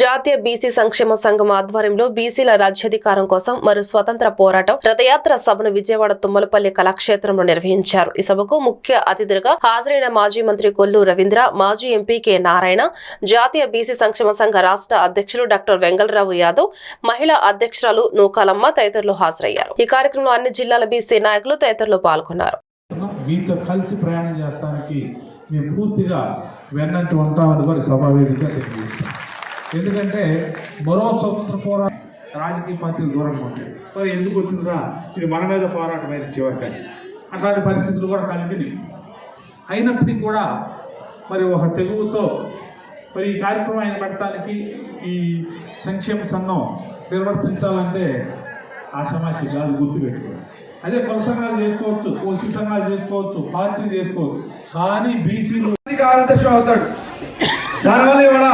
జాతీయ బీసీ సంక్షేమ సంఘం ఆధ్వర్యంలో బీసీల రాజ్యాధికారం కోసం మరో స్వతంత్ర పోరాటం రథయాత్ర సభను విజయవాడ తుమ్మలపల్లి కళాక్షేత్రంలో నిర్వహించారు. ఈ సభకు ముఖ్య అతిథులుగా హాజరైన మాజీ మంత్రి కొల్లు రవీంద్ర మాజీ ఎంపీ కె నారాయణ జాతీయ బీసీ సంక్షేమ సంఘ రాష్ట్ర అధ్యక్షులు డాక్టర్ వెంగళరావు యాదవ్ మహిళా అధ్యక్షురాలు నూకాలమ్మ తదితరులు హాజరయ్యారు. ఈ కార్యక్రమంలో అన్ని జిల్లాల బీసీ నాయకులు తదితరులు పాల్గొన్నారు. మీతో కలిసి ప్రయాణం చేస్తానికి మేము పూర్తిగా వెన్నంటి ఉంటామని తెలియజేస్తాం. ఎందుకంటే మరో స్వతంత్ర పోరాటం రాజకీయ పార్టీలు దూరంగా ఉంటాయి. మరి ఎందుకు వచ్చిందిరా? ఇది మన మీద పోరాటం అయితే చివరికని అట్లాంటి పరిస్థితులు కూడా కలిగినాయి. అయినప్పటికీ కూడా మరి ఒక తెలుగుతో మరి ఈ కార్యక్రమం ఆయన పెట్టడానికి ఈ సంక్షేమ సంఘం నిర్వర్తించాలంటే ఆషామాషి కాదు గుర్తుపెట్టుకోవాలి. అదే కుల సంఘాలు చేసుకోవచ్చు ఓసీ సంఘాలు చేసుకోవచ్చు పార్టీలు చేసుకోవచ్చు. కానీ బీసీలు అధ్యక్షుడు అవుతాడు. దానివల్ల ఇవాళ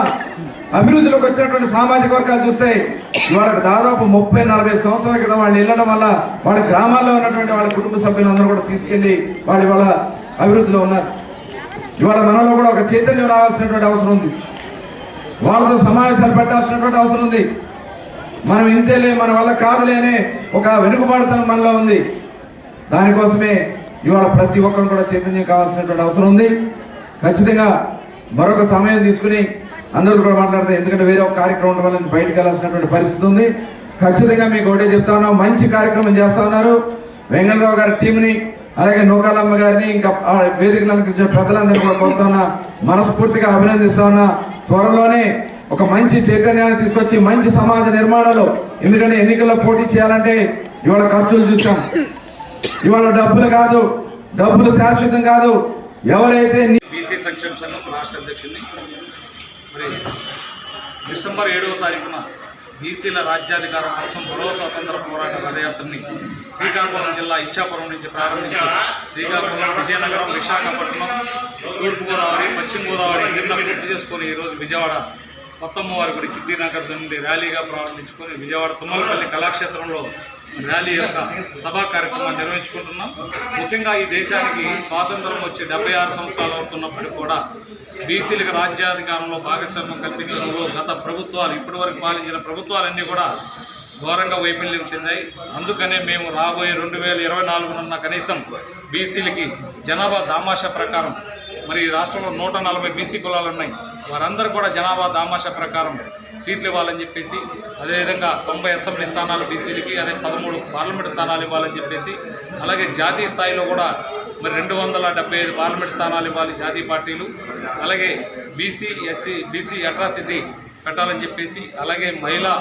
అభివృద్ధిలోకి వచ్చినటువంటి సామాజిక వర్గాలు చూస్తే ఇవాళ దాదాపు ముప్పై నలభై సంవత్సరాల క్రితం వాళ్ళు వెళ్ళడం వల్ల వాళ్ళ గ్రామాల్లో ఉన్నటువంటి వాళ్ళ కుటుంబ సభ్యులందరూ కూడా తీసుకెళ్ళి వాళ్ళు ఇవాళ అభివృద్ధిలో ఉన్నారు. ఇవాళ మనలో కూడా ఒక చైతన్యం రావాల్సినటువంటి అవసరం ఉంది. వాళ్ళతో సమావేశాలు పెట్టాల్సినటువంటి అవసరం ఉంది. మనం ఇంతేలే మన వల్ల కాదులే అనే ఒక వెనుకబాటుతనం మనలో ఉంది. దానికోసమే ఇవాళ ప్రతి ఒక్కరు కూడా చైతన్యం కావాల్సినటువంటి అవసరం ఉంది. ఖచ్చితంగా మరొక సమయం తీసుకుని అందరితో కూడా మాట్లాడతాం ఎందుకంటే వేరే ఒక కార్యక్రమం వల్ల నేను బయటకు వెళ్ళాల్సినటువంటి పరిస్థితి ఉంది. ఖచ్చితంగా మీకు ఒకటే చెప్తా ఉన్నాం మంచి కార్యక్రమం చేస్తా ఉన్నారు. వెంకటరావు గారి టీంని అలాగే నూకాలమ్మ గారిని ఇంకా వేదికలు అలంకరించిన ప్రజలందరినీ కూడా కోరుతా ఉన్నా. మనస్ఫూర్తిగా అభినందిస్తా ఉన్నా. త్వరలోనే ఒక మంచి చైతన్యాన్ని తీసుకొచ్చి మంచి సమాజ నిర్మాణంలో ఎందుకంటే ఎన్నికల్లో పోటీ చేయాలంటే ఇవాళ ఖర్చులు చూసాం ఇవాళ డబ్బులు కాదు డబ్బులు శాశ్వతం కాదు. ఎవరైతే బీసీ సంక్షేమ సంఘం రాష్ట్ర అధ్యక్షుడిని మరి డిసెంబర్ ఏడవ తారీఖున బీసీల రాజ్యాధికారం కోసం మరో స్వతంత్ర పోరాట రథయాత్రని శ్రీకాకుళం జిల్లా ఇచ్చాపురం నుంచి ప్రారంభించి శ్రీకాకుళం విజయనగరం విశాఖపట్నం తూర్పుగోదావరి పశ్చిమ గోదావరి జిల్లా పూర్తి చేసుకొని ఈరోజు విజయవాడ కొత్తమ్మవారి గుడి చిట్టినగర్ నుండి ర్యాలీగా ప్రారంభించుకొని విజయవాడ తుమ్మలపల్లి కళాక్షేత్రంలో ర్యాలీ యొక్క సభా కార్యక్రమాన్ని నిర్వహించుకుంటున్నాం. ముఖ్యంగా ఈ దేశానికి స్వాతంత్రం వచ్చి డెబ్బై ఆరు సంవత్సరాలు అవుతున్నప్పుడు కూడా బీసీలకు రాజ్యాధికారంలో భాగస్వామ్యం కల్పించడంలో గత ప్రభుత్వాలు ఇప్పటివరకు పాలించిన ప్రభుత్వాలన్నీ కూడా ఘోరంగా వైఫల్యం చెందాయి. అందుకనే మేము రాబోయే రెండు వేల ఇరవై నాలుగునున్న కనీసం బీసీలకి జనాభా దామాషా ప్రకారం మరి ఈ రాష్ట్రంలో నూట నలభై బీసీ కులాలు ఉన్నాయి. వారందరూ కూడా జనాభా దామాష ప్రకారం సీట్లు ఇవ్వాలని చెప్పేసి అదేవిధంగా తొంభై అసెంబ్లీ స్థానాలు బీసీలకి అదే పదమూడు పార్లమెంట్ స్థానాలు ఇవ్వాలని చెప్పేసి అలాగే జాతీయ స్థాయిలో కూడా మరి రెండు వందల డెబ్బై ఐదు పార్లమెంట్ స్థానాలు ఇవ్వాలి జాతీయ పార్టీలు. అలాగే బీసీ ఎస్సీ బీసీ అట్రాసిటీ పెట్టాలని చెప్పేసి అలాగే మహిళా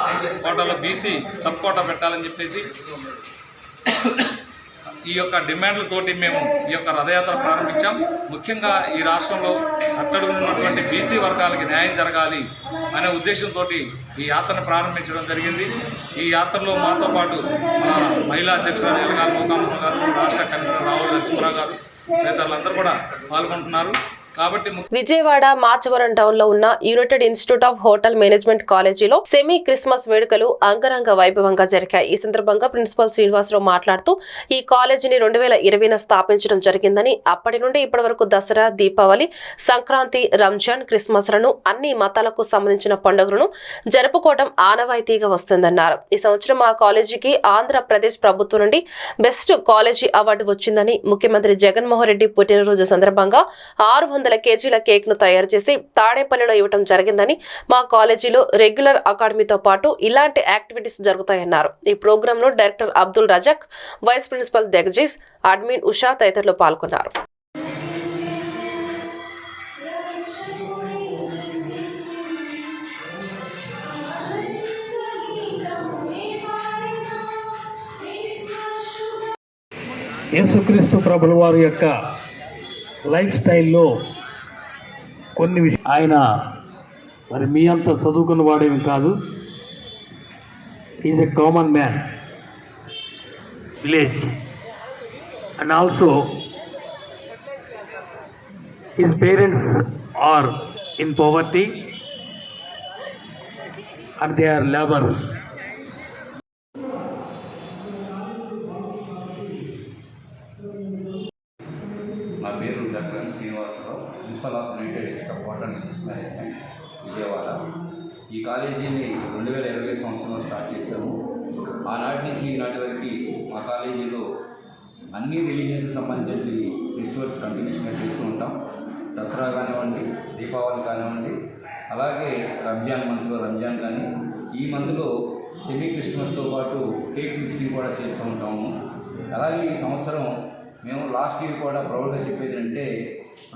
కోటాలో బీసీ సబ్ కోటా పెట్టాలని చెప్పేసి ఈ యొక్క డిమాండ్లతోటి మేము ఈ యొక్క రథయాత్ర ప్రారంభించాం. ముఖ్యంగా ఈ రాష్ట్రంలో అట్టడుగున్నటువంటి బీసీ వర్గాలకి న్యాయం జరగాలి అనే ఉద్దేశంతో ఈ యాత్రను ప్రారంభించడం జరిగింది. ఈ యాత్రలో మాతో పాటు మా మహిళా అధ్యక్షురాలు ఎలగాల మోకామ్మ గారు రాష్ట్ర కన్వీనర్ రావుల నరసింహరావు గారు తదితరులందరూ కూడా పాల్గొంటున్నారు. విజయవాడ మాచవరం టౌన్లో ఉన్న United Institute of Hotel Management కాలేజీలో సెమీ క్రిస్మస్ వేడుకలు అంగరంగ వైభవంగా జరిగాయి. ఈ సందర్భంగా ప్రిన్సిపల్ శ్రీనివాసరావు మాట్లాడుతూ ఈ కాలేజీని రెండు వేల ఇరవైన స్థాపించడం జరిగిందని అప్పటి నుండి ఇప్పటి వరకు దసరా దీపావళి సంక్రాంతి రంజాన్ క్రిస్మస్లను అన్ని మతాలకు సంబంధించిన పండుగలను జరుపుకోవడం ఆనవాయితీగా వస్తుందన్నారు. ఈ సంవత్సరం ఆ కాలేజీకి ఆంధ్రప్రదేశ్ ప్రభుత్వం నుండి బెస్ట్ కాలేజీ అవార్డు వచ్చిందని ముఖ్యమంత్రి జగన్మోహన్ రెడ్డి పుట్టినరోజు సందర్భంగా ఆరు వందల కేజీల కేక్ను తయారు చేసి తాడేపల్లిలో ఇవ్వడం జరిగిందని మా కాలేజీలో రెగ్యులర్ అకాడమీతో పాటు ఇలాంటి యాక్టివిటీస్ జరుగుతాయన్నారు. ఈ ప్రోగ్రామ్లో director Abdul Razak vice principal దగ్జీస్ admin Usha తదితరులు పాల్గొన్నారు. యేసుక్రీస్తు ప్రభుల వారి యొక్క లైఫ్ స్టైల్లో కొన్ని విష ఆయన మరి మీ అంత చదువుకున్న వాడేమి కాదు. Is a common man village and also his parents are in poverty and they are labours నా పేరు doctor M Srinivasa Rao principal of United Institute of Water and Business Management Vijayawada ఈ కాలేజ్ కాలేజీని రెండు వేల ఇరవై సంవత్సరంలో start చేశాము. ఆనాటి నుంచి ఈనాటి వరకు మా కాలేజీలో అన్ని రిలీజియన్స్కి సంబంధించిన ఫెస్టివల్స్ కంటిన్యూస్గా చేస్తూ ఉంటాం. దసరా కానివ్వండి దీపావళి కానివ్వండి అలాగే రంజాన్ మంత్లో రంజాన్ కానీ. ఈ మంత్లో సెమీ క్రిస్మస్తో పాటు కేక్ మిక్సింగ్ కూడా చేస్తూ ఉంటాము. అలాగే ఈ సంవత్సరం మేము లాస్ట్ ఇయర్ కూడా ప్రౌడ్గా చెప్పేది అంటే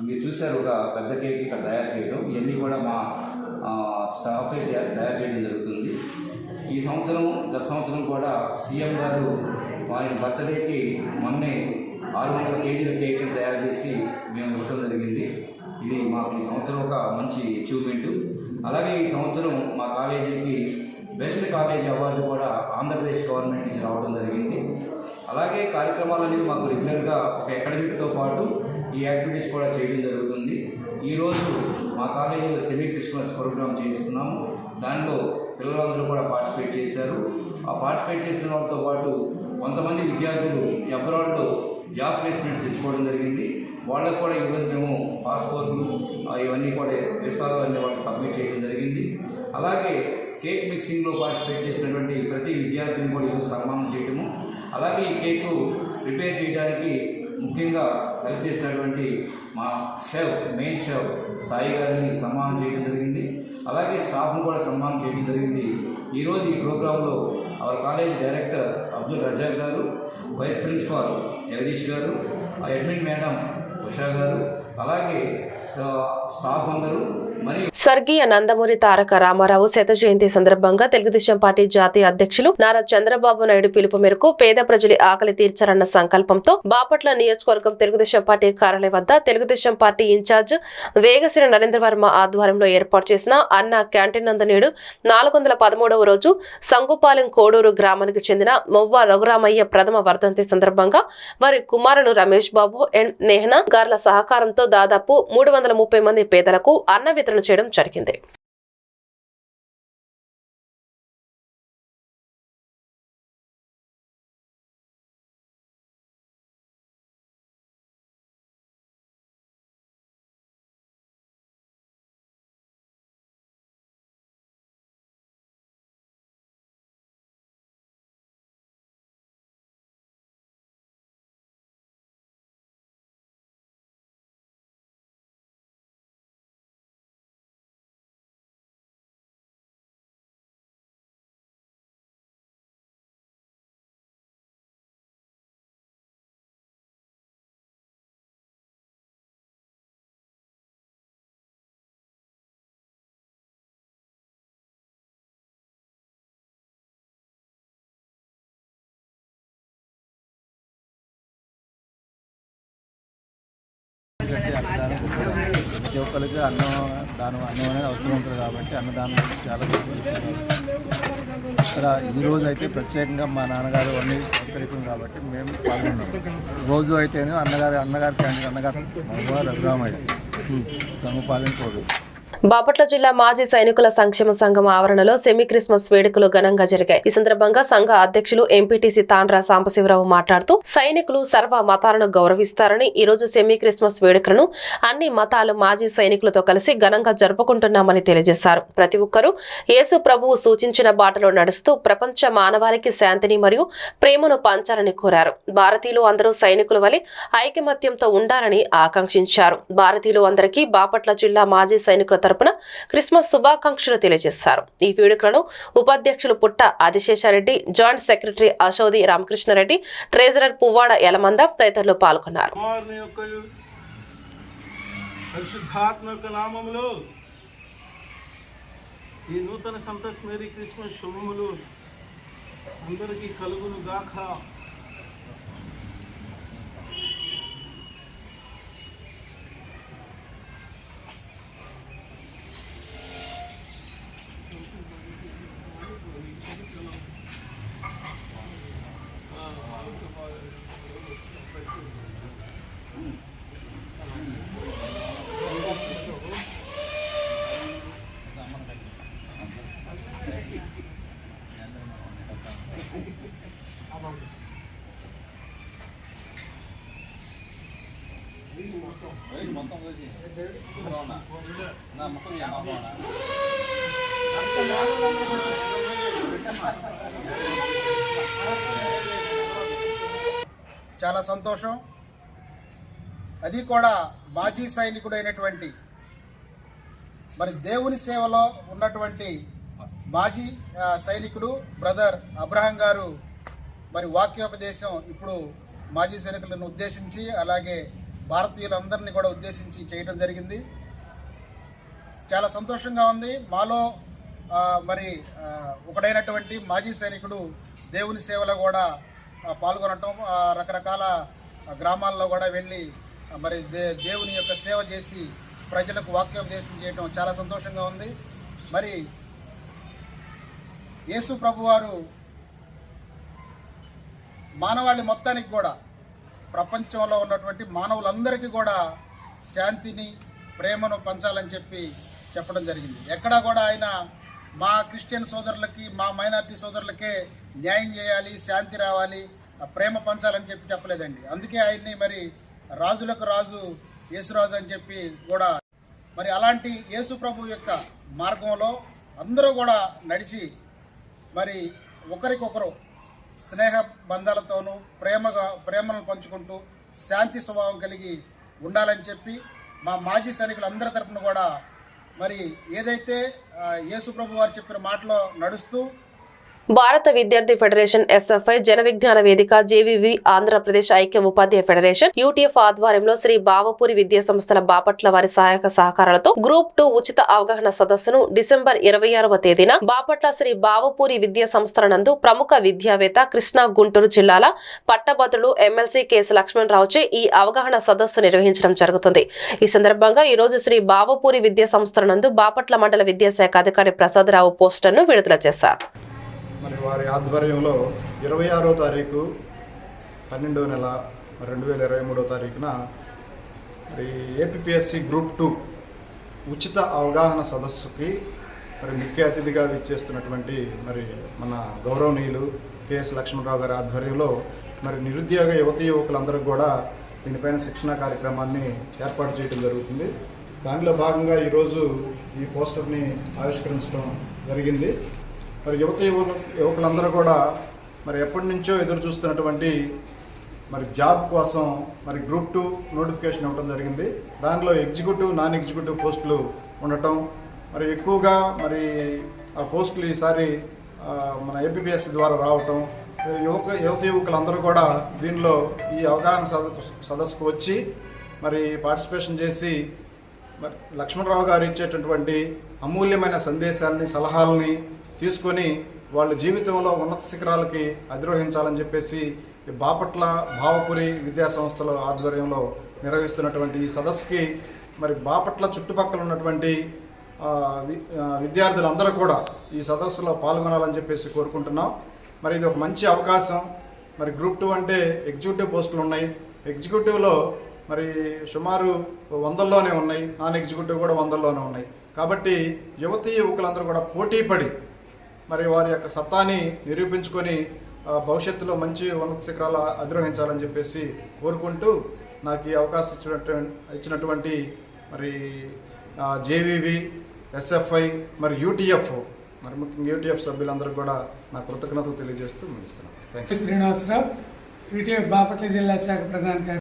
మీరు చూశారు ఒక పెద్ద కేక్ ఇక్కడ తయారు చేయడం. ఇవన్నీ కూడా మా స్టాఫ్ అయితే తయారు చేయడం జరుగుతుంది. ఈ సంవత్సరం గత సంవత్సరం కూడా సీఎం గారు వారి బర్త్డేకి మొన్నే ఆరు వందల కేజీల కేక్ని తయారు చేసి మేము ఇవ్వడం జరిగింది. ఇది మాకు ఈ సంవత్సరం ఒక మంచి అచీవ్మెంట్ అలాగే ఈ సంవత్సరం మా కాలేజీకి బెస్ట్ కాలేజ్ అవార్డు కూడా ఆంధ్రప్రదేశ్ గవర్నమెంట్ నుంచి రావడం జరిగింది. అలాగే కార్యక్రమాలన్నీ మాకు రెగ్యులర్గా ఒక అకాడమిక్తో పాటు ఈ యాక్టివిటీస్ కూడా చేయడం జరుగుతుంది. ఈరోజు మా కాలేజీలో సెమీ క్రిస్మస్ ప్రోగ్రామ్ చేస్తున్నాము దానిలో పిల్లలందరూ కూడా పార్టిసిపేట్ చేశారు. ఆ పార్టిసిపేట్ చేసిన వాళ్ళతో పాటు కొంతమంది విద్యార్థులు అబ్రాడ్లో జాబ్ ప్లేస్మెంట్స్ తెచ్చుకోవడం జరిగింది. వాళ్ళకు కూడా ఈరోజు మేము పాస్పోర్ట్లు ఇవన్నీ కూడా వీసాలు అనే వాళ్ళకి సబ్మిట్ చేయడం జరిగింది. అలాగే కేక్ మిక్సింగ్లో పార్టిసిపేట్ చేసినటువంటి ప్రతి విద్యార్థిని కూడా ఈరోజు సన్మానం చేయడము. అలాగే ఈ కేకు ప్రిపేర్ చేయడానికి ముఖ్యంగా హెల్ప్ చేసినటువంటి మా షెఫ్ మెయిన్ షెఫ్ సాయి గారిని సన్మానం చేయడం జరిగింది. అలాగే స్టాఫ్ను కూడా సన్మానం చేయడం జరిగింది. ఈరోజు ఈ ప్రోగ్రాంలో our college director Abdul Razak garu vice principal Jagadish గారు ఆ అడ్మిన్ మేడం ఉషా గారు అలాగే స్టాఫ్ అందరూ స్వర్గీయ నందమూరి తారక రామారావు శత జయంతి సందర్భంగా తెలుగుదేశం పార్టీ జాతీయ అధ్యక్షులు నారా చంద్రబాబు నాయుడు పిలుపు మేరకు పేద ప్రజల ఆకలి తీర్చారన్న సంకల్పంతో బాపట్ల నియోజకవర్గం తెలుగుదేశం పార్టీ కార్యాలయం వద్ద Telugu Desam party in charge Vegasri Narendra Varma ఆధ్వర్యంలో ఏర్పాటు చేసిన అన్న క్యాంటీన్ నందు నేడు నాలుగు వందల పదమూడవ రోజు సంగుపాలెం కోడూరు గ్రామానికి చెందిన మొవ్వ రఘురామయ్య ప్రథమ వర్ధంతి సందర్భంగా వారి కుమారులు రమేష్ బాబు అండ్ నేహనా గార్ల సహకారంతో దాదాపు మూడు వందల ముప్పై మంది పేదలకు అన్న వితరణ చేయడం జరిగింది. ప్రతి ఒక్కరికి అన్నం దానం అన్నం అనేది అవసరం ఉంటుంది కాబట్టి అన్నదానం చాలా. ఇక్కడ ఈ రోజు అయితే ప్రత్యేకంగా మా నాన్నగారు అన్ని సౌకర్యం కాబట్టి మేము పాల్గొన్నాం. రోజు అయితేనే అన్నగారి అన్నగారి క్యాంటీన్ అన్నగారు మగవా రఘురామయ్య. సంగపాలెం కోడు బాపట్ల జిల్లా మాజీ సైనికుల సంక్షేమ సంఘం ఆవరణలో సెమీ క్రిస్మస్ వేడుకలు ఘనంగా జరిగాయి. ఈ సందర్భంగా సంఘ అధ్యక్షులు ఎంపీటీసీ తాండ్రా సాంబశివరావు మాట్లాడుతూ సైనికులు సర్వ మతాలను గౌరవిస్తారని ఈ రోజు సెమీ క్రిస్మస్ వేడుకలను అన్ని మతాలు మాజీ సైనికులతో కలిసి ఘనంగా జరుపుకుంటున్నామని తెలియజేశారు. ప్రతి ఒక్కరూ యేసు ప్రభువు సూచించిన బాటలో నడుస్తూ ప్రపంచ మానవాళికి శాంతిని మరియు ప్రేమను పంచాలని కోరారు. భారతీయులు అందరూ సైనికుల వలె ఐకమత్యంతో ఉండాలని ఆకాంక్షించారు. భారతీయులు అందరికీ బాపట్ల జిల్లా మాజీ సైనికుల తరపున క్రిస్మస్ శుభాకాంక్షలు తెలియజేశారు. ఈ వేడుకలను ఉపాధ్యక్షులు Putta Adisesha Reddy joint secretary Ashodi Ramakrishna Reddy treasurer Puvvada Yalamanda తదితరులు పాల్గొన్నారు. ఈ నూతన సంతస్ మేరీ క్రిస్మస్ శుభములు అందరికీ కలుగును గాక సంతోషం. అది కూడా మాజీ సైనికుడైనటువంటి మరి దేవుని సేవలో ఉన్నటువంటి మాజీ సైనికుడు బ్రదర్ అబ్రహం గారు మరి వాక్యోపదేశం ఇప్పుడు మాజీ సైనికులను ఉద్దేశించి అలాగే భారతీయులందరినీ కూడా ఉద్దేశించి చేయడం జరిగింది. చాలా సంతోషంగా ఉంది. మాలో మరి ఒకడైనటువంటి మాజీ సైనికుడు దేవుని సేవలో కూడా పాల్గొనటం రకరకాల గ్రామాల్లో కూడా వెళ్ళి మరి దే దేవుని యొక్క సేవ చేసి ప్రజలకు వాక్యోపదేశం చేయడం చాలా సంతోషంగా ఉంది. మరి యేసు ప్రభువారు మానవాళి మొత్తానికి కూడా ప్రపంచంలో ఉన్నటువంటి మానవులందరికీ కూడా శాంతిని ప్రేమను పంచాలని చెప్పి చెప్పడం జరిగింది. ఎక్కడా కూడా ఆయన మా క్రిస్టియన్ సోదరులకి మా మైనార్టీ సోదరులకే న్యాయం చేయాలి శాంతి రావాలి ప్రేమ పంచాలని చెప్పి చెప్పలేదండి. అందుకే ఆయన్ని మరి రాజులకు రాజు యేసురాజు అని చెప్పి కూడా మరి అలాంటి యేసు ప్రభు యొక్క మార్గంలో అందరూ కూడా నడిచి మరి ఒకరికొకరు స్నేహ బంధాలతోనూ ప్రేమగా ప్రేమను పంచుకుంటూ శాంతి స్వభావం కలిగి ఉండాలని చెప్పి మా మాజీ సైనికులందరి తరపున కూడా మరి ఏదైతే యేసు ప్రభు వారు చెప్పిన మాటలో నడుస్తూ భారత విద్యార్థి ఫెడరేషన్ ఎస్ఎఫ్ఐ జన విజ్ఞాన వేదిక జేవీవి ఆంధ్రప్రదేశ్ ఐక్య ఉపాధ్యాయ ఫెడరేషన్ యూటీఎఫ్ ఆధ్వర్యంలో శ్రీ బావపూరి విద్యా సంస్థల బాపట్ల వారి సహాయక సహకారాలతో గ్రూప్ టూ ఉచిత అవగాహన సదస్సును డిసెంబర్ ఇరవై ఆరవ తేదీన బాపట్ల శ్రీ బావపూరి విద్యా సంస్థల నందు ప్రముఖ విద్యావేత్త కృష్ణా గుంటూరు జిల్లాల పట్టభద్రులు ఎమ్మెల్సీ కేసు లక్ష్మణరావుచే ఈ అవగాహన సదస్సు నిర్వహించడం జరుగుతుంది. ఈ సందర్భంగా ఈ రోజు శ్రీ బావపూరి విద్యా సంస్థల నందు బాపట్ల మండల విద్యాశాఖ అధికారి ప్రసాదరావు పోస్టర్ను విడుదల చేశారు. మరి వారి ఆధ్వర్యంలో ఇరవై ఆరో తారీఖు పన్నెండో నెల రెండు వేల ఇరవై మూడో తారీఖున మరి ఏపీఎస్సి గ్రూప్ టూ ఉచిత అవగాహన సదస్సుకి మరి ముఖ్య అతిథిగా విచ్చేస్తున్నటువంటి మరి మన గౌరవనీయులు కెఎస్ లక్ష్మణరావు గారి ఆధ్వర్యంలో మరి నిరుద్యోగ యువతి యువకులందరూ కూడా దీనిపైన శిక్షణ కార్యక్రమాన్ని ఏర్పాటు చేయడం జరుగుతుంది. దానిలో భాగంగా ఈరోజు ఈ పోస్టర్ని ఆవిష్కరించడం జరిగింది. మరి యువత యువకులందరూ కూడా మరి ఎప్పటి నుంచో ఎదురు చూస్తున్నటువంటి మరి జాబ్ కోసం మరి గ్రూప్ టూ నోటిఫికేషన్ ఇవ్వడం జరిగింది. దానిలో ఎగ్జిక్యూటివ్ నాన్ ఎగ్జిక్యూటివ్ పోస్టులు ఉండటం. మరి ఎక్కువగా మరి ఆ పోస్టులు ఈసారి మన ఏపీఎస్సి ద్వారా రావటం. యువక యువత యువకులందరూ కూడా దీనిలో ఈ అవగాహన సదస్సుకు వచ్చి మరి పార్టిసిపేషన్ చేసి మరి లక్ష్మణరావు గారు ఇచ్చేటటువంటి అమూల్యమైన సందేశాలని సలహాలని తీసుకొని వాళ్ళ జీవితంలో ఉన్నత శిఖరాలకి అధిరోహించాలని చెప్పేసి బాపట్ల భావపురి విద్యా సంస్థల ఆధ్వర్యంలో నిర్వహిస్తున్నటువంటి ఈ సదస్సుకి మరి బాపట్ల చుట్టుపక్కల ఉన్నటువంటి వి- విద్యార్థులందరూ కూడా ఈ సదస్సులో పాల్గొనాలని చెప్పేసి కోరుకుంటున్నాం. మరి ఇది ఒక మంచి అవకాశం. మరి గ్రూప్ టూ అంటే ఎగ్జిక్యూటివ్ పోస్టులు ఉన్నాయి. ఎగ్జిక్యూటివ్లో మరి సుమారు వందల్లోనే ఉన్నాయి. నాన్ ఎగ్జిక్యూటివ్ కూడా వందల్లోనే ఉన్నాయి. కాబట్టి యువతీ యువకులందరూ కూడా పోటీ పడి మరి వారి యొక్క సత్తాని నిరూపించుకొని భవిష్యత్తులో మంచి ఉన్నత శిఖరాలు అధిరోహించాలని చెప్పేసి కోరుకుంటూ నాకు ఈ అవకాశం ఇచ్చినట్టు ఇచ్చినటువంటి మరి జేవివి ఎస్ఎఫ్ఐ మరి యూటీఎఫ్ మరి ముఖ్యంగా యూటీఎఫ్ సభ్యులందరూ కూడా నా కృతజ్ఞతలు తెలియజేస్తూ ముగిస్తున్నాను. Thank you Srinivasa Rao UTF Bapatla జిల్లా శాఖ ప్రధాన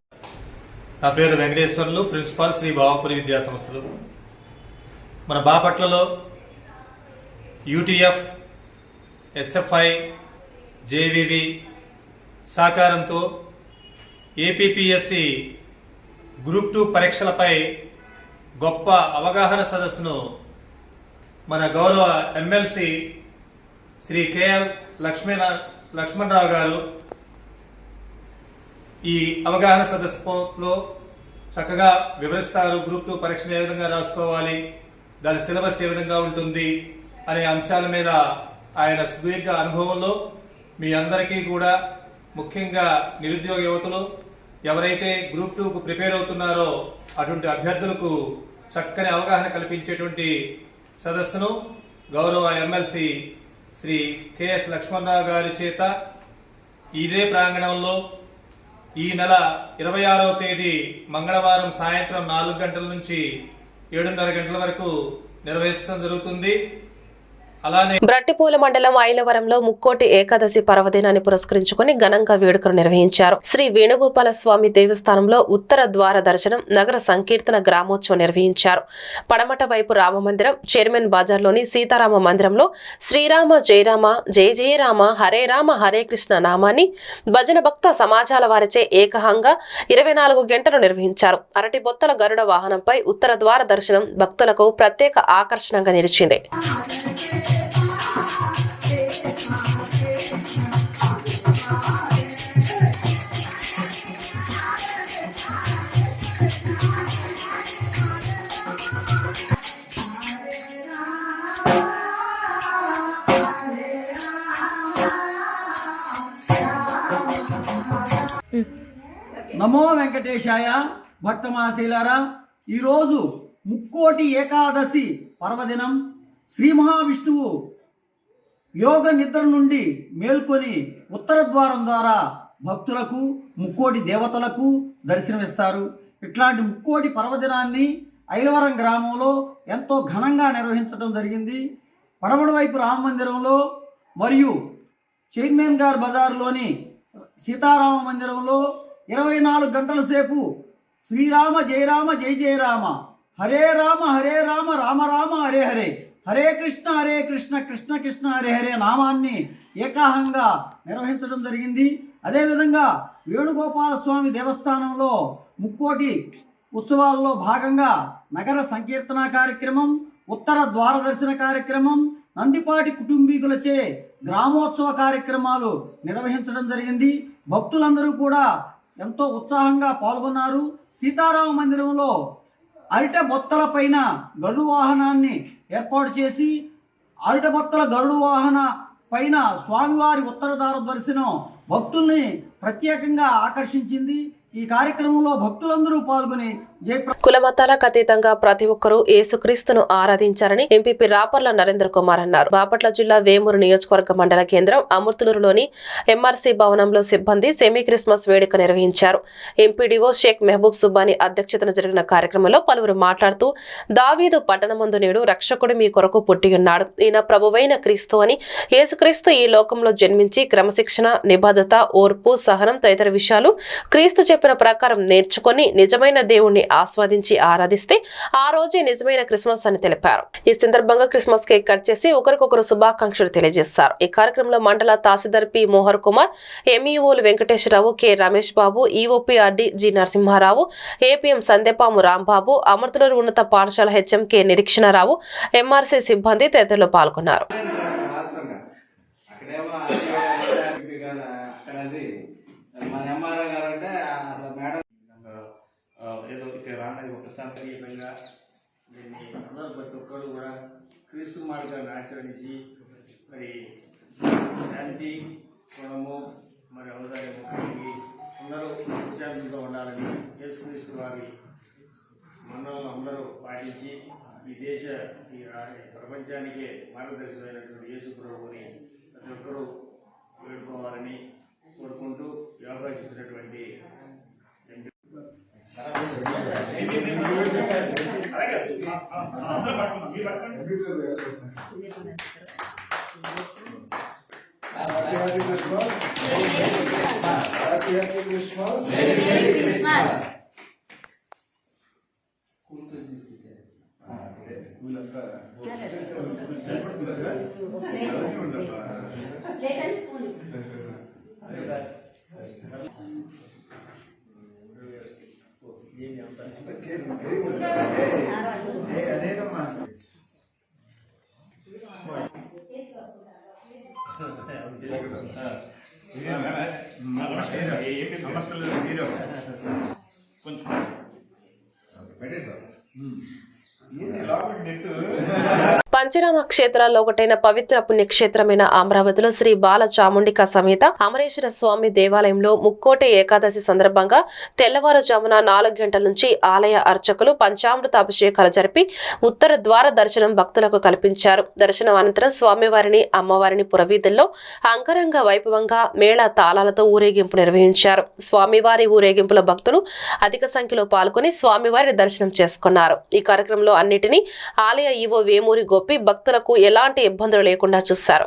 నా పేరు వెంకటేశ్వర్లు ప్రిన్సిపాల్ శ్రీ బావపురి విద్యా సంస్థలు మన బాపట్లలో యూటీఎఫ్ ఎస్ఎఫ్ఐ జేవివి సహకారంతో ఏపీపీఎస్సి గ్రూప్ టూ పరీక్షలపై గొప్ప అవగాహన సదస్సును మన గౌరవ ఎమ్మెల్సీ శ్రీ కేఎల్ లక్ష్మణ లక్ష్మణరావు గారు ఈ అవగాహన సదస్సులో చక్కగా వివరిస్తారు. గ్రూప్ టూ పరీక్షను ఏ విధంగా రాసుకోవాలి? దాని సిలబస్ ఏ విధంగా ఉంటుంది అనే అంశాల మీద ఆయన సుదీర్ఘ అనుభవంలో మీ అందరికీ కూడా ముఖ్యంగా నిరుద్యోగ యువతలు ఎవరైతే గ్రూప్ టూకు ప్రిపేర్ అవుతున్నారో అటువంటి అభ్యర్థులకు చక్కని అవగాహన కల్పించేటువంటి సదస్సును గౌరవ ఎమ్మెల్సీ శ్రీ కెఎస్ లక్ష్మణరావు గారి చేత ఇదే ప్రాంగణంలో ఈ నెల ఇరవై ఆరవ తేదీ మంగళవారం సాయంత్రం నాలుగు గంటల నుంచి ఏడున్నర గంటల వరకు నిర్వహించడం జరుగుతుంది. బ్రట్టిపూల మండలం ఐలవరంలో ముక్కోటి ఏకాదశి పర్వదినాన్ని పురస్కరించుకుని ఘనంగా వేడుకలు నిర్వహించారు. శ్రీ వేణుగోపాల స్వామి దేవస్థానంలో ఉత్తర ద్వార దర్శనం నగర సంకీర్తన గ్రామోత్సవం నిర్వహించారు. పడమట వైపు రామమందిరం చైర్మన్ బజార్లోని సీతారామ మందిరంలో శ్రీరామ జయరామ జయ జయరామ హరే రామ హరే కృష్ణ నామాన్ని భజన భక్త సమాజాల వారిచే ఏకహంగా ఇరవై నాలుగు గంటలు నిర్వహించారు. అరటి బొత్తల గరుడ వాహనంపై ఉత్తర ద్వార దర్శనం భక్తులకు ప్రత్యేక ఆకర్షణగా నిలిచింది. నమో వెంకటేశాయ భక్తమాశీలారా ఈరోజు ముక్కోటి ఏకాదశి పర్వదినం. శ్రీ మహావిష్ణువు యోగ నిద్ర నుండి మేల్కొని ఉత్తర ద్వారం ద్వారా భక్తులకు ముక్కోటి దేవతలకు దర్శనమిస్తారు ఇట్లాంటి ముక్కోటి పర్వదినాన్ని ఐలవరం గ్రామంలో ఎంతో ఘనంగా నిర్వహించడం జరిగింది. పడమడి వైపు రామ మందిరంలో మరియు చైర్మన్ గారు బజార్లోని సీతారామ మందిరంలో ఇరవై నాలుగు గంటల సేపు శ్రీరామ జయరామ జయ జయరామ హరే రామ హరే రామ రామ రామ హరే హరే. హరే కృష్ణ హరే కృష్ణ కృష్ణ కృష్ణ హరే హరే నామాన్ని ఏకాహంగా నిర్వహించడం జరిగింది. అదేవిధంగా వేణుగోపాల స్వామి దేవస్థానంలో ముక్కోటి ఉత్సవాల్లో భాగంగా నగర సంకీర్తన కార్యక్రమం ఉత్తర ద్వార దర్శన కార్యక్రమం నందిపాటి కుటుంబీకులచే గ్రామోత్సవ కార్యక్రమాలు నిర్వహించడం జరిగింది. భక్తులందరూ కూడా ఎంతో ఉత్సాహంగా పాల్గొన్నారు. సీతారామ మందిరంలో అరిట బొత్తల పైన గరుడు వాహనాన్ని ఏర్పాటు చేసి అరిట బొత్తల గరుడు వాహన పైన స్వామివారి ఉత్తరదార దర్శనం భక్తుల్ని ప్రత్యేకంగా ఆకర్షించింది. ఈ కార్యక్రమంలో భక్తులందరూ పాల్గొని జయప్ర కుల మతాలకు అతీతంగా ప్రతి ఒక్కరూ ఏసుక్రీస్తును ఆరాధించారని ఎంపీపీ రాపర్ల నరేంద్ర కుమార్ అన్నారు. బాపట్ల జిల్లా వేమూరు నియోజకవర్గ మండల కేంద్రం అమృతులూరులోని ఎంఆర్సీ భవనంలో సిబ్బంది సెమీ క్రిస్మస్ వేడుక నిర్వహించారు. ఎంపీడీఓ షేక్ మెహబూబ్ సుబ్బాని అధ్యక్షతన జరిగిన కార్యక్రమంలో పలువురు మాట్లాడుతూ దావీదు పట్టణమందు నేడు రక్షకుడు మీ కొరకు పుట్టియున్నాడు. ఈయన ప్రభువైన క్రీస్తు అని ఏసుక్రీస్తు ఈ లోకంలో జన్మించి క్రమశిక్షణ నిబద్ధత ఓర్పు సహనం తదితర విషయాలు క్రీస్తు చెప్పిన ప్రకారం నేర్చుకొని నిజమైన దేవుణ్ణి ఆస్వాదించి ఆరాధిస్తే ఆ రోజే నిజమైన క్రిస్మస్ అని తెలిపారు. ఈ సందర్భంగా క్రిస్మస్ కేక్ కట్ చేసి ఒకరికొకరు శుభాకాంక్షలు తెలియజేశారు ఈ కార్యక్రమంలో మండల tahsildar P Mohar Kumar ఎంఈఓలు Venkateswara Rao K Ramesh Babu EOPRD G Narasimha Rao APM Sandepamu Rambabu Amruthaluru ఉన్నత పాఠశాల హెచ్ఎం కె నిరీక్షణరావు ఎంఆర్సీ సిబ్బంది తదితరులు పాల్గొన్నారు అక్కడేమో అక్కడ అది మన ఎంఆర్ఓ గారు అంటే అసలు మేడం ఏదో ఇక్కడ రానది ఒక దీన్ని అందరూ ప్రతి ఒక్కరు కూడా క్రీస్తు మార్గాన్ని ఆచరించి మరి శాంతి గుణము మరి ఔదార్యము కలిగి అందరూ విశాంతంగా ఉండాలని యేసుక్రీస్తు వారి మనల్ని అందరూ పాటించి ఈ దేశ ఈ ప్రపంచానికే మార్గదర్శనమైనటువంటి యేసు ప్రభువుని ప్రతి ఒక్కరూ Mira. పంచరామ క్షేత్రాల్లో ఒకటైన పవిత్ర పుణ్యక్షేత్రమైన అమరావతిలో శ్రీ బాల చాముండిక సమేత అమరేశ్వర స్వామి దేవాలయంలో ముక్కోటి ఏకాదశి సందర్భంగా తెల్లవారుజామున నాలుగు గంటల నుంచి ఆలయ అర్చకులు పంచామృత అభిషేకాలు జరిపి ఉత్తర ద్వార దర్శనం భక్తులకు కల్పించారు. దర్శనం అనంతరం స్వామివారిని అమ్మవారిని పురవీధుల్లో అంగరంగ వైభవంగా మేళ తాళాలతో ఊరేగింపు నిర్వహించారు. స్వామివారి ఊరేగింపుల భక్తులు అధిక సంఖ్యలో పాల్గొని స్వామివారి దర్శనం చేసుకున్నారు. ఈ కార్యక్రమంలో అన్నిటినీ ఆలయ ఈవో వేమూరి గోపి భక్తులకు ఎలాంటి ఇబ్బందులు లేకుండా చూశారు.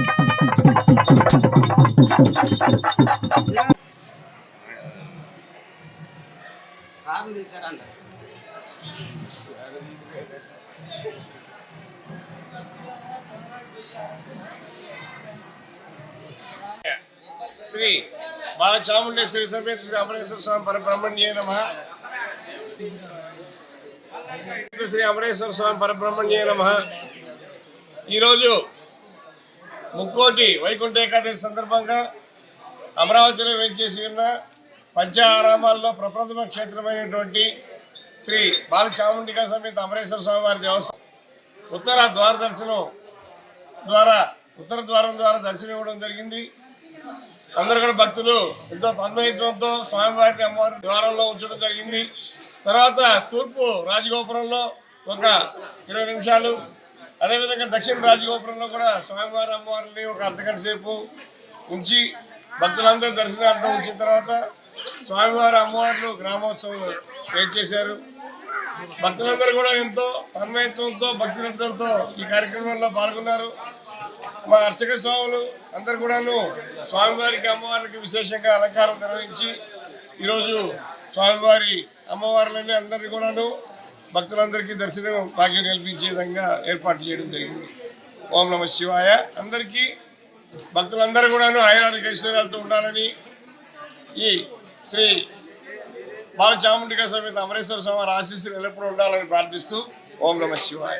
సార్ని తీశారంట శ్రీ బాలచాముండేశ్వరి సమేత శ్రీ అమరేశ్వర స్వామి పరబ్రహ్మణ్యే నమ. శ్రీ అమరేశ్వర స్వామి పరబ్రహ్మణ్యే నమ. ఈరోజు ముక్కోటి వైకుంఠ ఏకాదశి సందర్భంగా అమరావతిలో వెంచేసి ఉన్న పంచారామాల్లో ప్రప్రథమ క్షేత్రమైనటువంటి శ్రీ బాలచాముండిక సమేత అమరేశ్వర స్వామి వారి దేవస్థానం. ఉత్తర ద్వార దర్శనం ద్వారా ఉత్తర ద్వారం ద్వారా దర్శనం ఇవ్వడం జరిగింది. అందరు కూడా భక్తులు ఎంతో తన్మయత్వంతో స్వామివారిని అమ్మవారి ద్వారంలో ఉంచడం జరిగింది. తర్వాత తూర్పు రాజగోపురంలో ఒక ఇరవై నిమిషాలు అదేవిధంగా దక్షిణ రాజగోపురంలో కూడా స్వామివారి అమ్మవారిని ఒక అర్ధగంట సేపు ఉంచి భక్తులందరూ దర్శనార్థం ఉంచిన తర్వాత స్వామివారి అమ్మవార్లు గ్రామోత్సవం చేశారు. భక్తులందరూ కూడా ఎంతో తన్మయత్వంతో భక్తి శ్రద్ధలతో ఈ కార్యక్రమంలో పాల్గొన్నారు. మా అర్చక స్వాములు అందరు కూడాను స్వామివారికి అమ్మవారికి విశేషంగా అలంకారం నిర్వహించి ఈరోజు స్వామివారి అమ్మవార్లని అందరినీ కూడాను భక్తులందరికీ దర్శనం భాగ్యం కల్పించే విధంగా ఏర్పాటు చేయడం జరిగింది. ఓం నమ శివాయ. అందరికీ భక్తులందరూ కూడాను ఆయురానికి ఐశ్వర్యాలతో ఉండాలని ఈ శ్రీ బాలచాముండిక సమేత అమరేశ్వర స్వామి ఆశీస్సులు ఎల్లప్పుడూ ఉండాలని ప్రార్థిస్తూ ఓం నమ శివాయ.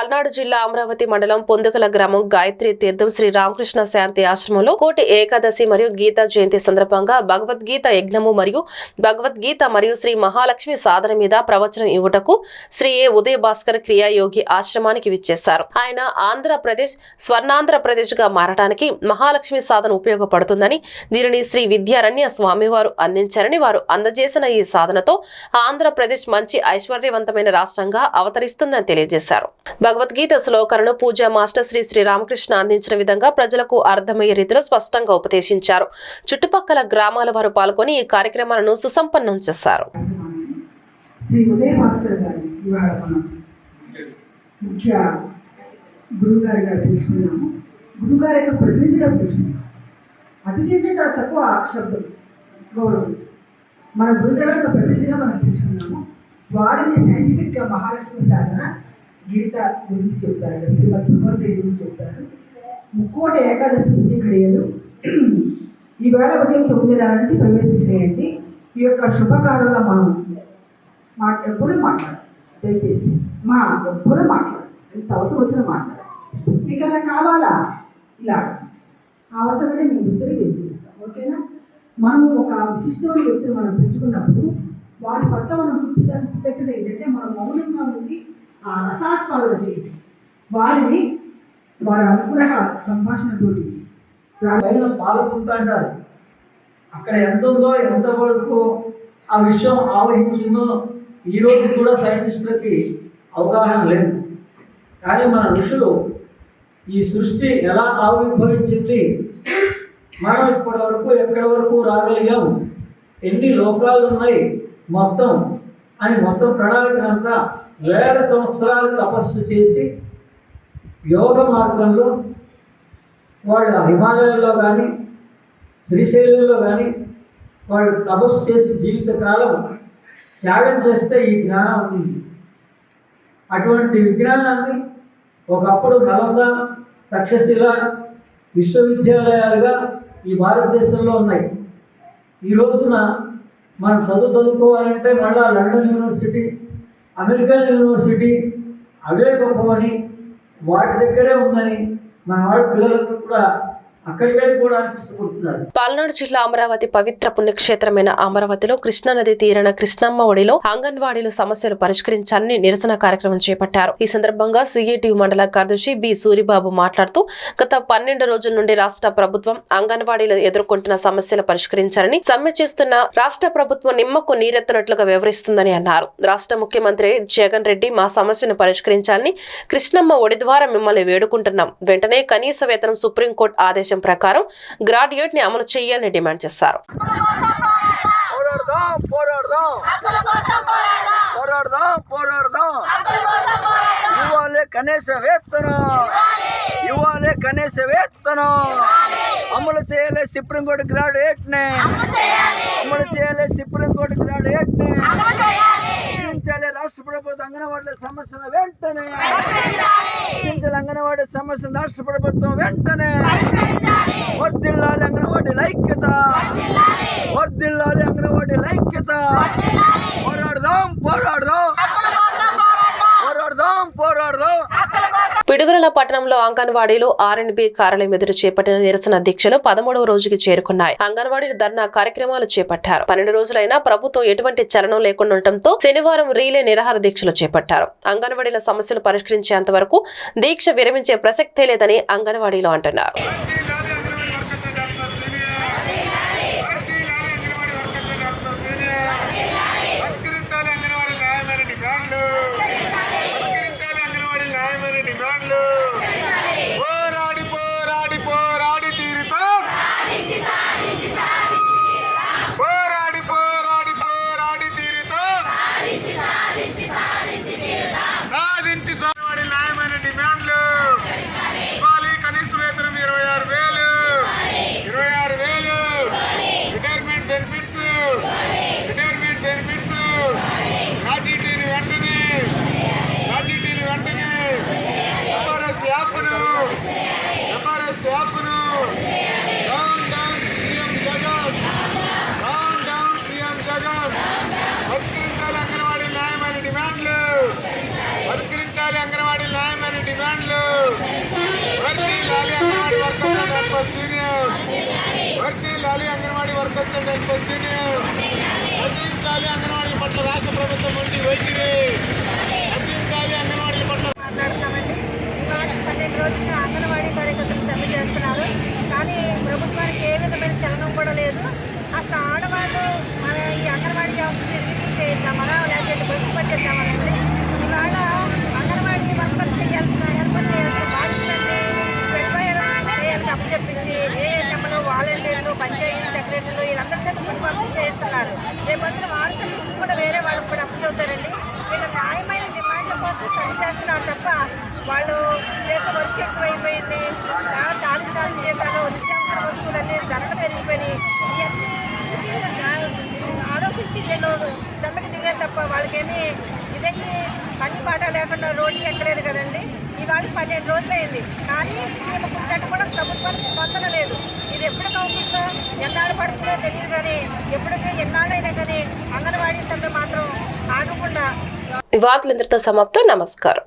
పల్నాడు జిల్లా అమరావతి మండలం పొందుకల గ్రామం గాయత్రి తీర్థం శ్రీ రామకృష్ణ శాంతి ఆశ్రమంలో కోటి ఏకాదశి మరియు గీతా జయంతి సందర్భంగా భగవద్గీత యజ్ఞము మరియు భగవద్గీత మరియు శ్రీ మహాలక్ష్మి సాధన మీద ప్రవచనం ఇవ్వటకు శ్రీ ఏ ఉదయ భాస్కర్ క్రియాయోగి ఆశ్రమానికి విచ్చేశారు. ఆయన ఆంధ్రప్రదేశ్ స్వర్ణాంధ్రప్రదేశ్గా మారడానికి మహాలక్ష్మి సాధన ఉపయోగపడుతుందని దీనిని శ్రీ విద్యారణ్య స్వామివారు అందించారని వారు అందజేసిన ఈ సాధనతో ఆంధ్రప్రదేశ్ మంచి ఐశ్వర్యవంతమైన రాష్ట్రంగా అవతరిస్తుందని తెలియజేశారు. భగవద్గీత శ్లోకాలను పూజా మాస్టర్ శ్రీ శ్రీ రామకృష్ణ అందించిన విధంగా ప్రజలకు అర్థమయ్యే రీతిలో స్పష్టంగా ఉపదేశించారు. చుట్టుపక్కల గ్రామాల వారు పాల్గొని ఈ కార్యక్రమాలను సుసంపన్నం చేశారు. అతిథి చాలా తక్కువ శబ్దం గౌరవం. మన ప్రతినిధిగా మనం పిలుచుకున్నాము వారిని సైంటిఫిక్గా మహాలక్ష్మి సాధన గీత గురించి చెప్తారు శ్రీమద్ భగవద్గీత గురించి చెప్తారు. ముక్కోటి ఏకాదశి పుణ్య క్రియలు ఈవేళ ఉదయం తొమ్మిదిన్నర నుంచి ప్రవేశించినాయండి. ఈ యొక్క శుభకాలంలో మనం మాట ఎప్పుడూ మాట్లాడు దయచేసి మా ఎప్పుడు మాట్లాడు ఎంత అవసరం వచ్చినా మాట్లాడు మీకన్నా కావాలా? ఇలా. అవసరమే మీ ఇద్దరికి తెలియజేస్తాం. ఓకేనా? మనం ఒక విశిష్టమైన వ్యక్తిని మనం పెంచుకున్నప్పుడు వారి పట్ల మనం చూపించాల్సిన ఏంటంటే మనం మౌనంగా ఉండి రసాస్వాదన చేయండి వారిని వారి అనుగ్రహ సంభాషణతోటి పైన పాల్గొంటూ అంటారు. అక్కడ ఎంత ఉందో ఎంతవరకు ఆ విషయం ఆవహించిందో ఈ రోజు కూడా సైంటిస్టులకి అవగాహన లేదు. కానీ మన ఋషులు ఈ సృష్టి ఎలా ఆవిర్భవించింది? మనం ఇప్పటి వరకు ఎక్కడి వరకు రాగలిగాం? ఎన్ని లోకాలు ఉన్నాయి మొత్తం? అని మొత్తం ప్రణాళికనంతా వేల సంవత్సరాలు తపస్సు చేసి యోగ మార్గంలో వాళ్ళు హిమాలయాల్లో కానీ శ్రీశైలంలో కానీ వాళ్ళు తపస్సు చేసి జీవితకాలం త్యాగం చేస్తే ఈ జ్ఞానం అందింది. అటువంటి విజ్ఞానాన్ని ఒకప్పుడు నలంద తక్షశిల విశ్వవిద్యాలయాలుగా ఈ భారతదేశంలో ఉన్నాయి. ఈ రోజున మనం చదువు చదువుకోవాలంటే మళ్ళా లండన్ యూనివర్సిటీ అమెరికన్ యూనివర్సిటీ అవే గొప్పవని వాటి దగ్గరే ఉందని మన వాళ్ళ పిల్లలకు కూడా అక్కడికి పల్నాడు జిల్లా అమరావతి పవిత్ర పుణ్యక్షేత్రమైన అమరావతిలో కృష్ణానది తీరన కృష్ణమ్మ ఒడిలో అంగన్వాడీలు సమస్యలు పరిష్కరించాలని నిరసన కార్యక్రమం చేపట్టారు. ఈ సందర్భంగా సిఐటియు మండల కార్యదర్శి బి సూరిబాబు మాట్లాడుతూ గత పన్నెండు రోజుల నుండి రాష్ట్ర ప్రభుత్వం అంగన్వాడీలు ఎదుర్కొంటున్న సమస్యలు పరిష్కరించాలని సమ్మె చేస్తున్న రాష్ట్ర ప్రభుత్వం నిమ్మకు నీరెత్తినట్లుగా వివరిస్తుందని అన్నారు. రాష్ట్ర ముఖ్యమంత్రి జగన్ రెడ్డి మా సమస్యను పరిష్కరించాలని కృష్ణమ్మ ఒడి ద్వారా మిమ్మల్ని వేడుకుంటున్నాం. వెంటనే కనీస వేతనం సుప్రీంకోర్టు ఆదేశం ప్రకారం గ్రాడ్యుయేట్ని అమలు చేయాలని డిమాండ్ చేశారు. పోరాడదాం పోరాడదాం. పోరాడదాం పోరాడదాం. ఇవ్వాలి కనీస వేతనం. ఇవ్వాలి కనీస వేతనం. అమలు చేయాలి సుప్రీంకోర్టు గ్రాడ్యుయేట్ని అమలు చేయాలి సుప్రీంకోర్టు గ్రాడ్యుయేట్ని సృష్టించాలి రాష్ట్ర ప్రభుత్వం అంగన్వాడీల సమస్యను వెంటనే సృష్టించాలి అంగన్వాడీ సమస్యను రాష్ట్ర ప్రభుత్వం వెంటనే వర్దిల్లాలి అంగన్వాడీ ఐక్యత వర్దిల్లాలి అంగన్వాడీ ఐక్యత పోరాడదాం పోరాడదాం పోరాడదాం పిడుగుల పట్టణంలో అంగన్వాడీలు ఆర్ అండ్ బి కార్యాలయం ఎదురు చేపట్టిన నిరసన దీక్షలు పదమూడవ రోజుకి చేరుకున్నాయి. అంగన్వాడీలు ధర్నా కార్యక్రమాలు చేపట్టారు. పన్నెండు రోజులైనా ప్రభుత్వం ఎటువంటి చలనం లేకుండా ఉండటంతో శనివారం రీలే నిరాహార దీక్షలు చేపట్టారు. అంగన్వాడీల సమస్యలు పరిష్కరించేంత వరకు దీక్ష విరమించే ప్రసక్తే లేదని అంగన్వాడీలు అంటున్నారు. del anganwadi workers and anganwadi పట్ల రాష్ట్ర ప్రభుత్వం నుండి వైఖరి వర్తించాలి అంగన్వాడీ పట్ల మాట్లాడుతున్నామండి పన్నెండు రోజులుగా అంగన్వాడీ కార్యకర్తలు సమ్మె చేస్తున్నారు. కానీ ప్రభుత్వానికి ఏ విధమైన చలనం కూడా లేదు. అసలు ఆడవాళ్ళు మన ఈ అంగన్వాడీ వ్యవస్థ రివ్యూ చేద్దామా లేకపోతే బస్సు పట్టేద్దామనండి ఇవాళ అంగన్వాడీ వర్కర్ చేయాల్సిన హెల్పర్ చేయాల్సిన బాధ్యతలన్నీ పెట్టుబడి చేయాలని అప్పచెప్పించి ఏఎన్ఎంలు వాలంటీర్లు పంచాయతీ సెక్రటరీలు వీళ్ళందరి చేత కూడా పంపిణీ చేస్తున్నారు. రేపొద్దున వాళ్ళ సర్వీస్ కూడా వేరే వాళ్ళకి కూడా అప్పచెబుతారండి వీళ్ళ న్యాయమైన డిమాండ్ల కోసం సరి చేస్తున్నారు తప్ప వాళ్ళు చేసే వర్క్ ఎక్కువైపోయింది. ఆ, చాలీ చాలీ జీతాలు నిత్యావసర వస్తువులన్నీ ధరలు పెరిగిపోయినాయి. ఆలోచించి నేను సమ్మెకి దిగారు తప్ప వాళ్ళకేమీ ఇదన్నీ పని పాట లేకుండా రోడ్డు ఎక్కలేదు కదండి. ఇవాళ పన్నెండు రోజులైంది. కానీ చీమ కుట్టినట్టు కూడా ప్రభుత్వానికి స్పందన లేదు. ఇది ఎప్పుడు అవుతుందో ఎన్నాళ్ళు పడుతుందో తెలియదు కానీ ఎప్పటికీ ఎన్నాళ్ళైనా కానీ అంగన్వాడీ సమ్మె మాత్రం ఆగకుండా ఈ సమాప్తం. నమస్కారం.